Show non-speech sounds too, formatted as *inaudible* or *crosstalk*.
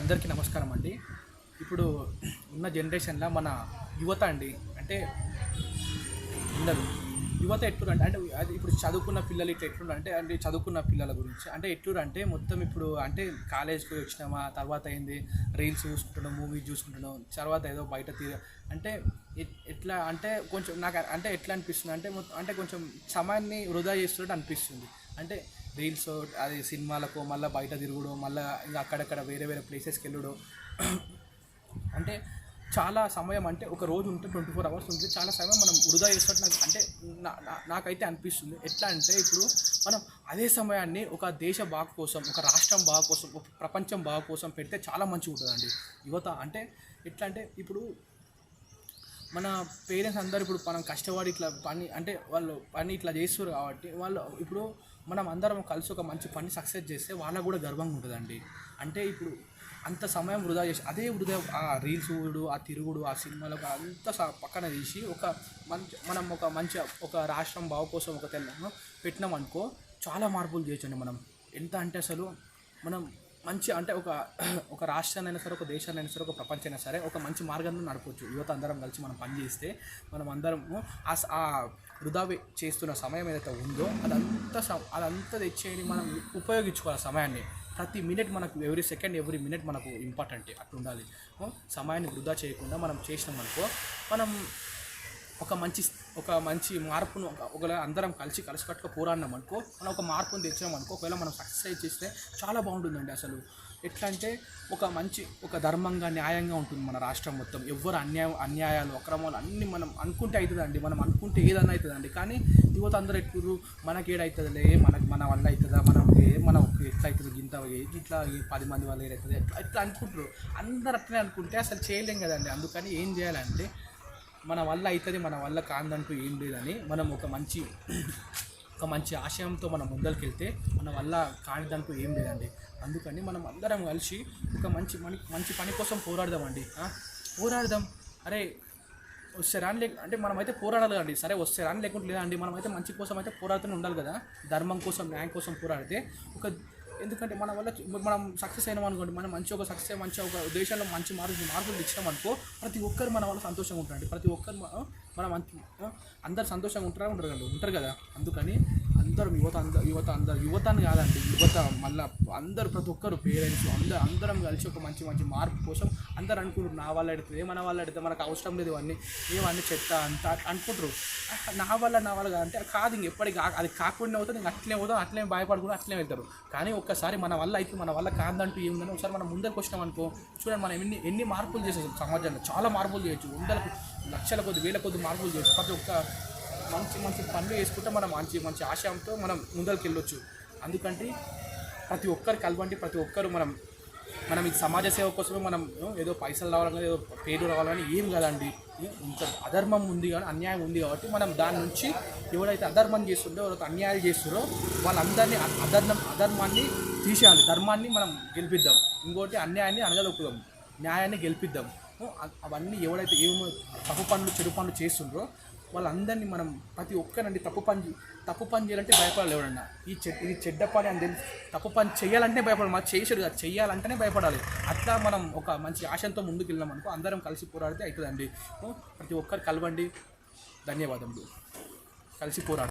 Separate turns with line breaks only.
అందరికీ నమస్కారం అండి. ఇప్పుడు ఉన్న జనరేషన్లో మన యువత అండి అంటే ఉండదు యువత ఎట్లు అంటే అంటే అది ఇప్పుడు చదువుకున్న పిల్లలు ఇట్లా ఎట్లు అంటే అంటే చదువుకున్న పిల్లల గురించి. అంటే ఎట్లురు అంటే మొత్తం ఇప్పుడు అంటే కాలేజ్కి వచ్చినామా తర్వాత ఏంది రీల్స్ చూసుకుంటున్నాం మూవీస్ చూసుకుంటున్నాం తర్వాత ఏదో బయట తీ అంటే ఎట్- ఎట్లా అంటే కొంచెం నాకు అంటే ఎట్లా అనిపిస్తుంది అంటే మొత్తం అంటే కొంచెం సమయాన్ని వృధా చేస్తున్నట్టు అనిపిస్తుంది. అంటే రీల్స్ అది సినిమాలకు మళ్ళీ బయట తిరుగుడు మళ్ళీ ఇంకా అక్కడక్కడ వేరే వేరే ప్లేసెస్కి వెళ్ళడం. అంటే చాలా సమయం అంటే ఒక రోజు ఉంటే ట్వంటీ ఫోర్ అవర్స్ ఉంటే చాలా సమయం మనం వృధా చేస్తున్నట్టు నాకు అంటే నా- నాకైతే అనిపిస్తుంది. ఎట్లా అంటే ఇప్పుడు మనం అదే సమయాన్ని ఒక దేశ బాగు కోసం ఒక రాష్ట్రం బాగు కోసం ఒక ప్రపంచం బాగు కోసం పెడితే చాలా మంచిగా ఉంటుందండి. యువత అంటే ఎట్లా అంటే ఇప్పుడు మన పేరెంట్స్ అందరు ఇప్పుడు మనం కష్టపడి ఇట్లా పని అంటే వాళ్ళు పని ఇట్లా చేస్తారు కాబట్టి వాళ్ళు ఇప్పుడు మనం అందరం కలిసి ఒక మంచి పని సక్సెస్ చేస్తే వాళ్ళకు కూడా గర్వంగా ఉంటుందండి. అంటే ఇప్పుడు అంత సమయం వృధా చేసి అదే వృధా ఆ రీల్స్ చూడు ఆ తిరుగుడు ఆ సినిమాలకు అంత స- పక్కన తీసి ఒక మంచి మనం ఒక మంచి ఒక రాష్ట్రం బావు కోసం ఒక తెలంగాణ పెట్టినాం అనుకో చాలా మార్పులు చేయొచ్చండి మనం. ఎంత అంటే అసలు మనం మంచి అంటే ఒక *clears throat* ఒక రాష్ట్రాన్ని అయినా సరే ఒక దేశాన్ని అయినా సరే ఒక ప్రపంచం అయినా సరే ఒక మంచి మార్గంలో నడపవచ్చు యువత అందరం కలిసి మనం పనిచేస్తే మనం అందరం ఆ స- వృధా చేస్తున్న సమయం ఏదైతే ఉందో అదంతా స- అదంతా తెచ్చేది మనం ఉపయోగించుకోవాలి సమయాన్ని. ప్రతి మినిట్ మనకు ఎవ్రీ సెకండ్ ఎవ్రీ మినిట్ మనకు ఇంపార్టెంట్ అట్లా ఉండాలి సమయాన్ని వృధా చేయకుండా మనం చేసినాం అనుకో మనం ఒక మంచి ఒక మంచి మార్పును ఒక ఒకవేళ అందరం కలిసి కలిసికట్టుగా పోరాడినాం అనుకో మనం ఒక మార్పును తెచ్చినాం అనుకో ఒకవేళ మనం సక్సెస్ చేస్తే చాలా బాగుంటుందండి అసలు. ఎట్లా అంటే ఒక మంచి ఒక ధర్మంగా న్యాయంగా ఉంటుంది మన రాష్ట్రం మొత్తం. ఎవ్వరు అన్యాయం అన్యాయాలు అక్రమాలు అన్నీ మనం అనుకుంటే అవుతుందండి మనం అనుకుంటే ఏదన్నా అవుతుందండి కానీ యువత అందరూ ఎట్లు మనకి ఏడవుతుందిలే మనకి మన వల్ల అవుతుందా మనం ఏ- మనం ఎట్లా అవుతుంది గింత ఇట్లా పది మంది వల్ల ఏడవుతుంది ఎట్లా ఇట్లా అనుకుంటారు అందరు అట్లనే అనుకుంటే అసలు చేయలేం కదండి. అందుకని ఏం చేయాలంటే మన వల్ల అవుతుంది మన వల్ల కాదంటూ ఏం లేదని మనం ఒక మంచి ఒక మంచి ఆశయంతో మనం ముందరికి వెళ్తే మన వల్ల కానిదంటూ ఏం లేదండి. అందుకని మనం అందరం కలిసి ఒక మంచి మని మంచి పని కోసం పోరాడదామండి. పోరాడదాం. అరే వస్తే రాని లేక అంటే మనమైతే పోరాడాలి కదండి. సరే వస్తే రాని లేకుండా లేదండి. మనమైతే మంచి కోసం అయితే పోరాడుతూనే ఉండాలి కదా. ధర్మం కోసం న్యాయం కోసం పోరాడితే ఒక ఎందుకంటే మన వల్ల మనం సక్సెస్ అయినాం అనుకోండి మనం మంచి ఒక సక్సెస్ మంచి ఒక దేశంలో మంచి మార్పు మార్పులు తెచ్చినాం అనుకో ప్రతి ఒక్కరు మన వల్ల సంతోషంగా ఉంటారండి. ప్రతి ఒక్కరు మనం అందరు సంతోషంగా ఉంటారా ఉంటారు కదా ఉంటారు కదా. అందుకని అందరం యువత అందరు యువత అందరు యువత అని కాదండి యువత మళ్ళీ అందరు ప్రతి ఒక్కరు పేరెంట్స్ అందరు అందరం కలిసి ఒక మంచి మంచి మార్పు కోసం అందరు అనుకుంటారు నా వల్ల ఎడుతుంది మన వాళ్ళు ఎడితే మనకు అవసరం లేదు ఇవన్నీ. ఏమన్నీ చెత్త అంత అనుకుంటారు నా వల్ల నా వల్ల అంటే కాదు ఇంక ఎప్పటికి కా- అది కాకుండా అవుతుంది ఇంక అట్లే అవుతాం అట్లే భయపడకుండా అట్లే వెళ్తారు. కానీ ఒక్కసారి మన వల్ల అయితే మన వల్ల కాదంటూ ఏముందని ఒకసారి మనం ముందరికి వచ్చినాం అనుకో చూడండి మనం ఎన్ని ఎన్ని మార్పులు చేసేసాం సమాజంలో. చాలా మార్పులు చేయొచ్చు. వందలకు లక్షల కొద్ది వేల కొద్ది మార్పులు చేయొచ్చు. ప్రతి ఒక్క మంచి మంచి పనులు చేసుకుంటే మనం మంచి మంచి ఆశయంతో మనం ముందరికి వెళ్ళొచ్చు అందుకంటే ప్రతి ఒక్కరు కలవండి ప్రతి ఒక్కరు మనం మనం ఈ సమాజ సేవ కోసమే మనం ఏదో పైసలు రావాలని ఏదో పేరు రావాలని ఏం కదండి. ఇంత అధర్మం ఉంది కానీ అన్యాయం ఉంది కాబట్టి మనం దాని నుంచి ఎవరైతే అధర్మం చేస్తుండో ఎవరైతే అన్యాయాలు చేస్తారో వాళ్ళందరినీ అధర్మం అధర్మాన్ని తీసేయాలి. ధర్మాన్ని మనం గెలిపిద్దాం. ఇంకోటి అన్యాయాన్ని అనగలుపుదాం న్యాయాన్ని గెలిపిద్దాం. అవన్నీ ఎవరైతే ఏమో తప్పు పనులు చెడు పనులు చేస్తుండ్రో వాళ్ళందరినీ మనం ప్రతి ఒక్కరండి తప్పు పని తప్పు పని చేయాలంటే భయపడాలి ఎవరన్నా. ఈ చె ఇది చెడ్డ పని అని తెలిసి. తప్పు పని చేయాలంటే భయపడాలి. మాకు చేసాడు కదా. చేయాలంటేనే భయపడాలి. అట్లా మనం ఒక మంచి ఆశంతో ముందుకు వెళ్ళాం అనుకో అందరం కలిసి పోరాడితే అవుతుందండి ప్రతి ఒక్కరు కలవండి. ధన్యవాదములు. కలిసి పోరాడు